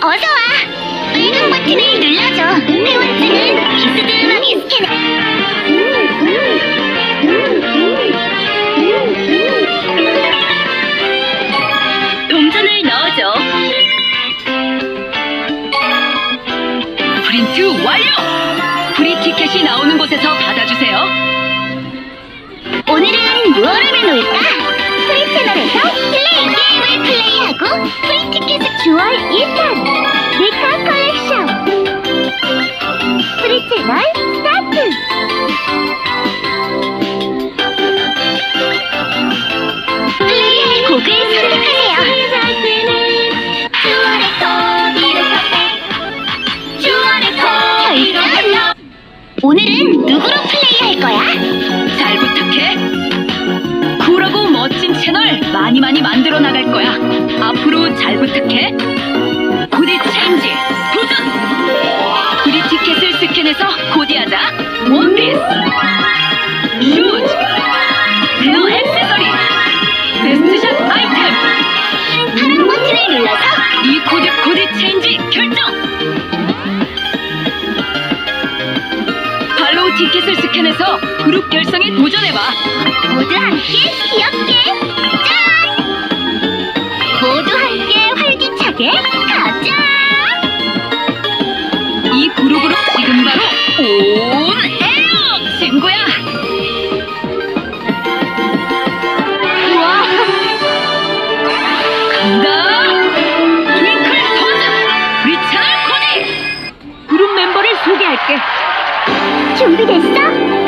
어서 와. 빨간 버튼을 눌러줘. 회원증은 비스듬하게 스캔해. 동전을 넣어줘. 프린트 완료! 프리 티켓이 나오는 곳에서 받아주세요. 오늘은 무엇을 해놓을까? 플레이하고 프리 티켓을 주얼 1탄 네카 컬렉션 프리 채널 스타트 오늘은 누구로 플레이할 거야? 잘 부탁해. 쿨하고 멋진 채널 많이 많이 만들어 나갈 거야. 앞으로 잘 부탁해. 코디 체인지 도전! 프리 티켓을 스캔해서 코디하자. 원피스, 슈즈, 헤어 액세서리, 베스트샷 아이템. 파란 버튼을 눌러서 이 코디 코디 체인지 결정! 발로우 티켓을 스캔해서 그룹 결성에 도전해봐. 모두 함께 귀엽게 활기차게 가자! 이 그룹으로 지금 바로 온 에어 친구야. 우와! 간다. 트윙클 토즈 리차널 코디. 그룹 멤버를 소개할게. 준비됐어?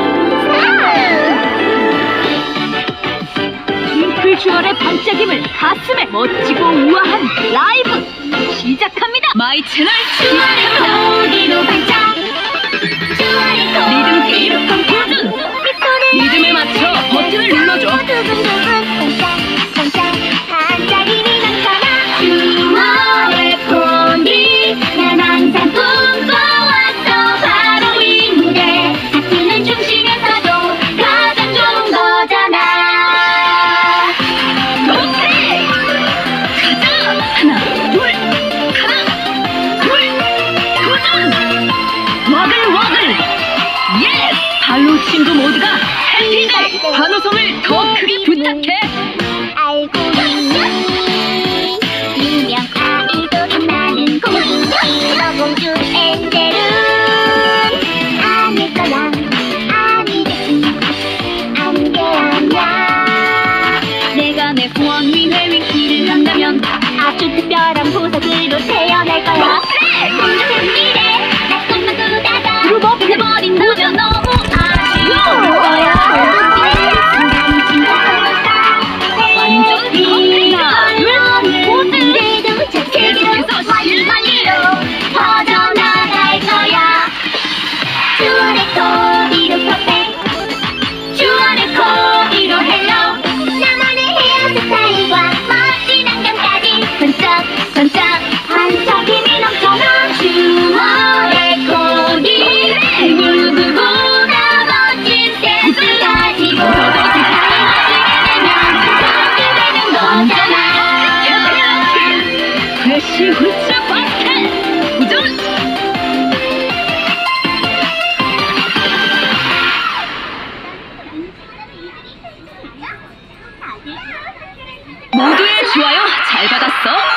트윙클 주얼의 반짝임을 가슴에 멋지고 우아한 라이브 시작합니다. 마이 채널 시작합니다. 와글 와글! 예스! 발로 친구 모두가 해피데! 환호성을 더 크게 부탁해! 알고 있니 유명 아이돌 많은 공주 공주 엔젤은 아닐 거야 아니겠지 안돼 아니야 내가 내 소원 위해 윙키를 한다면 아주 특별한 보석으 모두의 좋아요 잘 받았어.